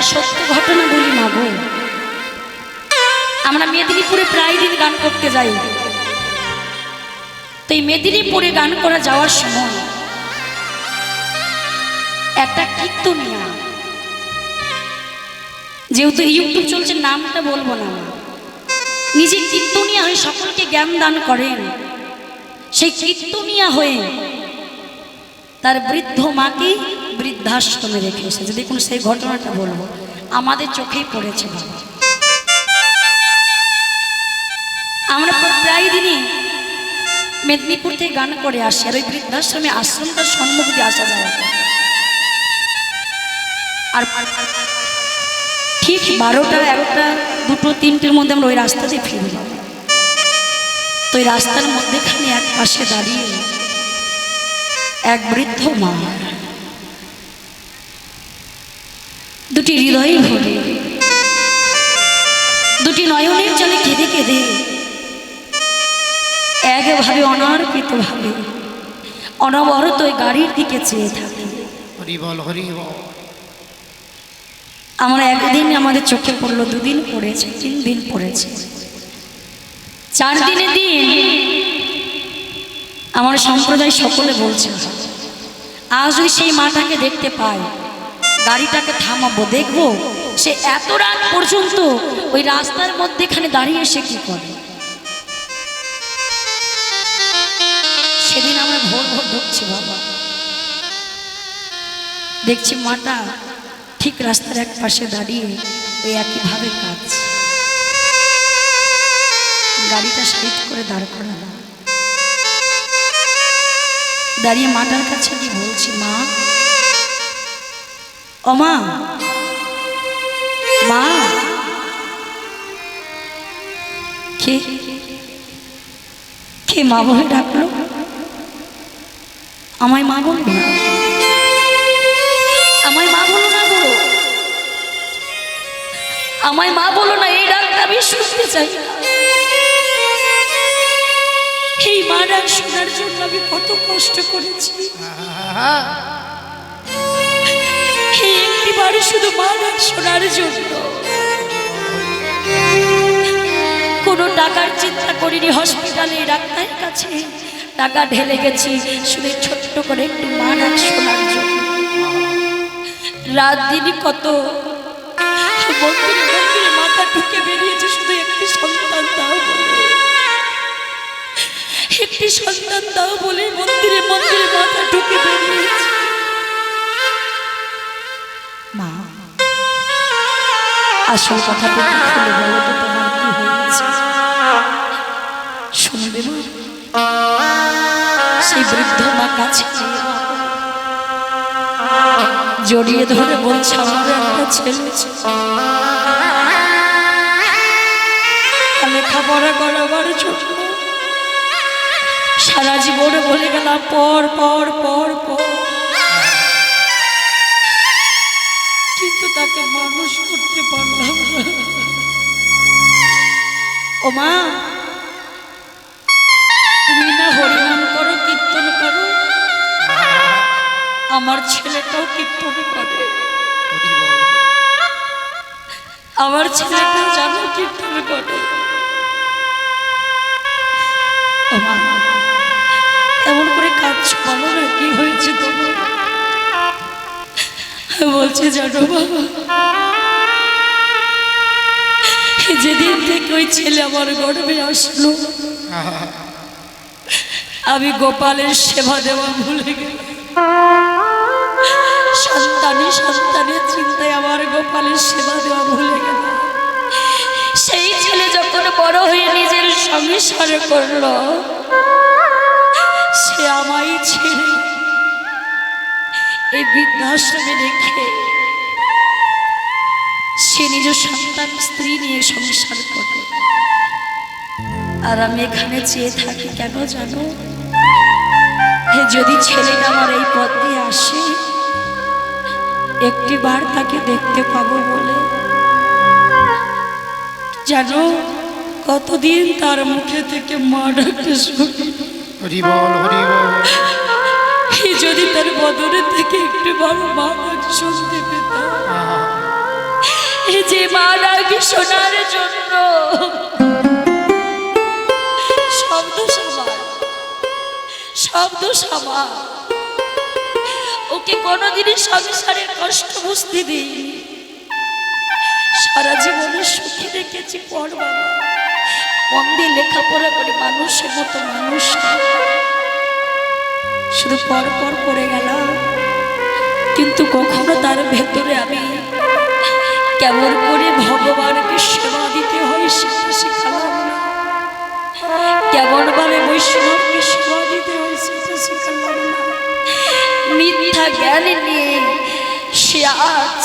একটা সত্য ঘটনা বলি মা গো আমরা মেদিনীপুরে প্রায় দিন গান করতে যাই। তো এই মেদিনীপুরে গান করা যাওয়ার সময় একটা কীর্তনিয়া যেহেতু ইউটিউব চলছে, নামটা বলব না। নিজে কীর্তনিয়া হয়ে সকলকে জ্ঞান দান করেন। সেই কীর্তনিয়া হয়ে তার বৃদ্ধ মাকে বৃদ্ধাশ্রমে রেখে এসেছে দেখুন সেই ঘটনাটা বলব, আমাদের চোখেই পড়েছে বাবা। আমরা প্রায় দিনই মেদিনীপুর থেকে গান করে আসি, আর ওই বৃদ্ধাশ্রমে আশ্রমটার সম্মুখ দিয়ে আসা যাওয়া আর ঠিক বারোটা একটা দুটো, তিনটের মধ্যে আমরা ওই রাস্তা দিয়ে ফিরলাম তো ওই রাস্তার মধ্যেখানে এক পাশে দাঁড়িয়ে এক বৃদ্ধ মা। দুটি হৃদয় ভরে। দুটি নয়নের জলে কেঁদে কেঁদে একভাবে অনার্পিত ভাবে অনবরত ওই গাড়ির দিকে চেয়ে থাকে। আমরা একদিন আমাদের চোখে পড়ল দুদিন পড়েছে তিন দিন পড়েছে। চার দিনে দিন আমার সম্প্রদায় সকলে বলছে আজ ওই সেই মাটাকে দেখতে পাই গাড়িটাকে থামাবো, দেখব? সে এত রাত পর্যন্ত ওই রাস্তার মধ্যেখানে দাঁড়িয়ে সে কি করে? সেদিন আমরা ভোর ভোর ঢুকছি, বাবা। দেখছি মাটা ঠিক রাস্তার এক পাশে দাঁড়িয়ে ওই একইভাবে কাজ গাড়িটা সাইড করে দাঁড় করানো দাঁড়িয়ে মাটার কাছে কি বলছি, মা ও মা। কে? কে মা বলে ডাকলো? আমায় মা বলব আমায় মা বলো না গো। আমায় মা বলো না, এই ডাকটা আমি শুনতে চাই এই মা ডাক শোনার জন্য আমি কত কষ্ট করেছি। এই শুধু মা ডাক শোনার জন্য। কোনো টাকার চিন্তা করিনি হসপিটালে ডাক্তারের কাছে। টাকা ঢেলে গেছি, শুধু ছোট্ট করে একটু মা ডাক শোনার জন্য। রাত দিনই কত। মাথা ঢুকে বেরিয়েছে শুধু একটি সন্তান দাও একটি সন্তান দাও বলে মন্দিরে মন্দিরে মাথা ঢুকে বেরিয়েছে। আসল কথাটা একটু খুলে বলো কি শুনবে সেই বৃদ্ধ মা কাছে জড়িয়ে ধরে বলছে, আমার একটা ছেলে। লেখাপড়া করাবার জন্য সারা জীবনে বলে গেলাম পর পর পর পর। তাকে মানুষ করতে পারলাম ও মা, তুমি না হরিনাম করো, কীর্তন করো? আমার ছেলেটাও কীর্তন করে। আমার ছেলেটাও জানো কীর্তন করে। এমন করে কাজ বলো না, কি হয়েছে তোমার? বলছে, জানো বাবা, যেদিন থেকে ওই ছেলে আমার গর্বে আসলো, আমি গোপালের সেবা দেওয়া ভুলে গেলাম। সন্তানে সন্তানের চিন্তায় আমার গোপালের সেবা দেওয়া ভুলে গেল সেই ছেলে যখন বড় হয়ে নিজের সংসার করল, সে আমায় ছেড়ে এই বৃদ্ধাশ্রমে রেখে সে নিজ সন্তান স্ত্রী নিয়ে সংসার করে। আর আমি এখানে চেয়ে থাকি কেন জানো? হে যদি ছেলেটা আমার এই পথ দিয়ে আসে, একটি বার তাকে দেখতে পাবো বলে। জানো, কতদিন তার মুখে থেকে মা শুনি। হরি বল হরি বল। এই যদি তার বদরে থেকে একটি বার মা ডাক শুনতে পেতাম। যে মা ডাকি শোনার জন্য। শব্দ সবার শব্দ সবার। ওকে কোনোদিনই সংসারের কষ্ট বুঝতে দিই সারা জীবনে সুখে রেখেছি পর বাবা। মন দিয়ে লেখাপড়া করে মানুষের মতো মানুষ। শুধু পর পর পড়ে গেলাম। কিন্তু কখনো তার ভেতরে আমি কেমন করে ভগবানকে সেবা দিতে হয় সেটা শেখালাম না। কেমন ভাবে বৈষ্ণবকে সেবা দিতে হয় সেটা শেখালাম মিথ্যা জ্ঞান নিয়ে সে আজ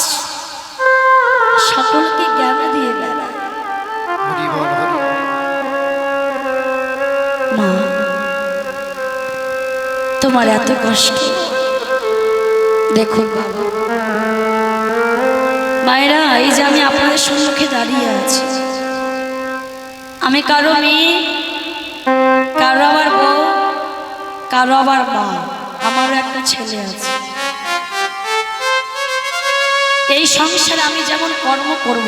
তোমার এত কষ্ট। দেখুন মায়েরা, এই যে আমি আপনাদের সম্মুখে দাঁড়িয়ে আছি। আমি কারও মেয়ে, কারও আবার বউ, কারও আবার মা, আমারও একটা ছেলে আছে। এই সংসারে আমি যেমন কর্ম করব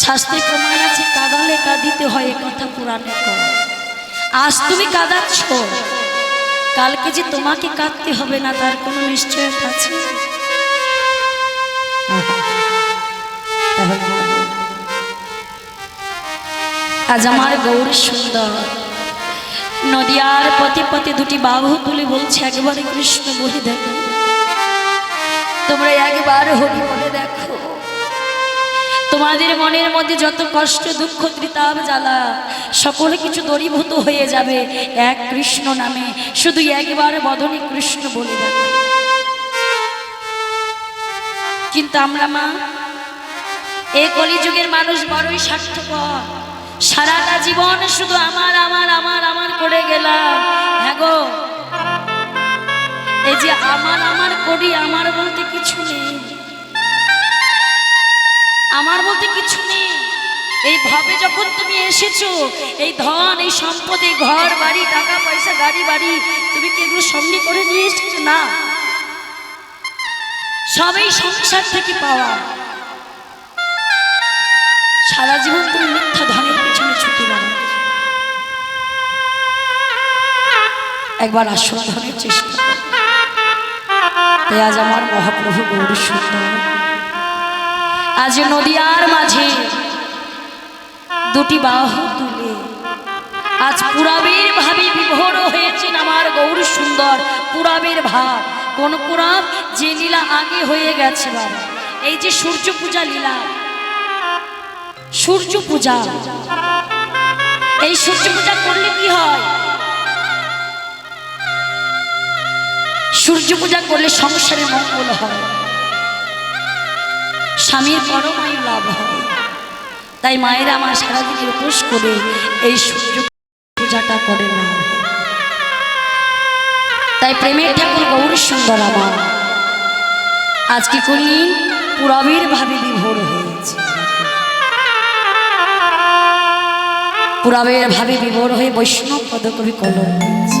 শাস্ত্রে প্রমাণ আছে, কাঁদালে কাঁদিতে হয়, এ কথা পুরাণে কর আজ তুমি কাঁদাচ্ছ। কালকে যে তোমাকে কাঁদতে হবে না, তার কোনো নিশ্চয়তা আছে? আজ আমার গৌরী সুন্দর। নদিয়ার পথে পথে দুটি বাহু তুলে বলছে, একবারে কৃষ্ণ বলে দেখো তোমরা একবার হরি বলে দেখো। তোমাদের মনের মধ্যে যত কষ্ট, দুঃখ, ত্রিতাপ, জ্বালা, সকল কিছু দরীভূত হয়ে যাবে এক কৃষ্ণ নামে। শুধু একবার বদনে কৃষ্ণ বলে দেখো কিন্তু আমরা মা এই কলিযুগের মানুষ বড়ই স্বার্থপর। সারাটা জীবন শুধু আমার আমার আমার আমার করে গেলাম। হ্যাঁ গো, এই যে আমার আমার করি, আমার বলতে কিছু নেই। আমার বলতে কিছু নেই। এই ভাবে যখন তুমি এসেছ, এই ধন, এই সম্পদ, ঘর, বাড়ি, টাকা, পয়সা, গাড়ি, বাড়ি, তুমি কি এগুলো সঙ্গে করে নিয়ে এসেছ? না। সবই সংসার থেকে পাওয়া। সারা জীবন তুমি মিথ্যা ধনের পিছনে ছুটে বেড়াচ্ছ একবার আসল ধনের চেষ্টা। আজ আমার মহাপ্রভু গৌরী সুন্দর আজ নদিয়ার মাঝে দুটি বাহু তুলে। আজ পুরাবের ভাবে বিভোর হয়েছেন আমার গৌরী সুন্দর পুরাবের ভাব। কোন পুরাব যে লীলা আগে হয়ে গেছে বাবা। এই যে সূর্য পূজা লীলা। সূর্য পূজা। এই সূর্য পূজা করলে কি হয়? সূর্য পূজা করলে সংসারে মঙ্গল হয়। স্বামীর পরমায়ু লাভ হয়। তাই মায়েরা আমার সারাদিনের উপোস করে এই সূর্য পূজাটা করে না। তাই প্রেমের ঠাকুর গৌর সুন্দর আমার। আজকে করি? পুরবের ভাবে বিভোর হয়েছে। পুরাবের ভাবে বিভোর হয়ে বৈষ্ণব পদকবি কলম দিয়েছে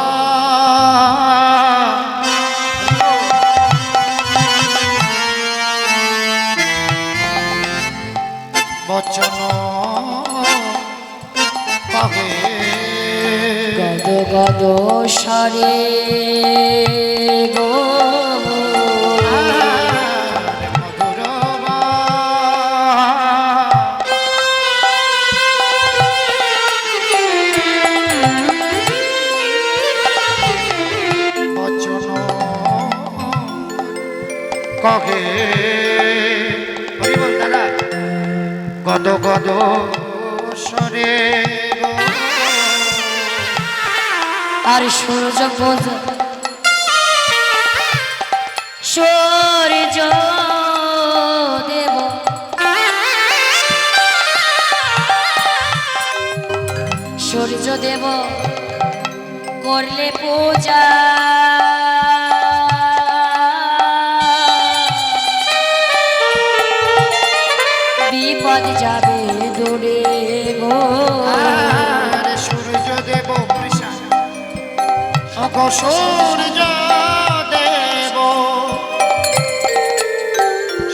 গদ গদ সরে গো। দাদা গদ গদ সরে আর সূর্য পূজা সূর্য দেব। সূর্য দেব করলে পূজা। বিপদ যাবে সূর্য দেব।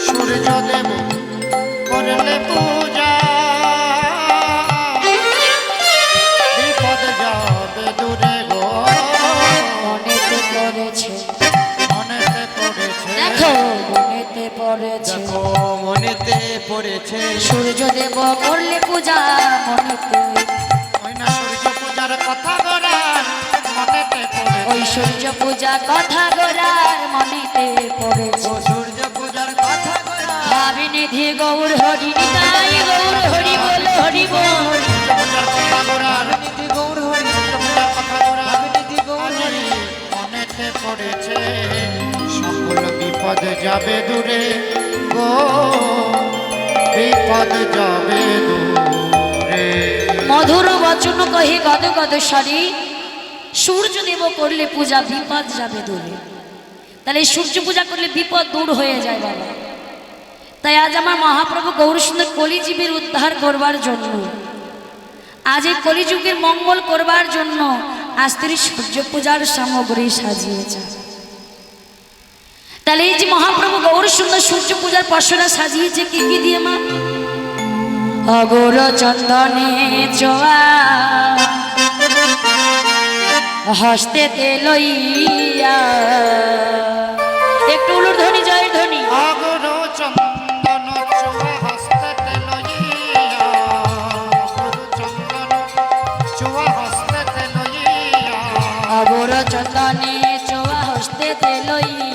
সূর্য দেব করলে পূজা। বিপদ যাবে দূরে গো। মনেতে পড়েছে মনেতে পড়েছে দেখো মনেতে পড়েছে। মনেতে পড়েছে। সূর্য দেব করলে পূজা মনেতে সূর্য পূজা কথা গোরার মনেতে পড়েছে। ও সূর্য পূজার কথা বলা ভাবিনিধি গৌর হরি নিতাই গৌর হরি বল হরি বল। গড়ার গড়ার পড়েছে। সকল বিপদ যাবে দূরে গো বিপদ যাবে দূরে। মধুর বচন কহি গদ গদ সারি সূর্য দেব করলে পূজা বিপদ যাবে দূরে। তাহলে সূর্য পূজা করলে বিপদ দূর হয়ে যায় বাবা। তাই আজ আমার মহাপ্রভু গৌর সুন্দর কলিজীবের উদ্ধার করবার জন্য, আজ এই কলিযুগের মঙ্গল করবার জন্য আজ তিনি সূর্য পূজার সামগ্রী সাজিয়েছে তাহলে এই যে মহাপ্রভু গৌর সুন্দর সূর্য পূজার পশরা সাজিয়েছে, কি কি দিয়ে মা? অগর চন্দনে চোয়া হস্তে লইয়া। একটু উলুর ধ্বনি জয়ের ধ্বনি। চন্দন চুয়া হস্তে লইয়া। অগর চন্দন চুয়া হস্তে লইয়া। অগর চন্দনে চোয়া হস্তে লইয়া।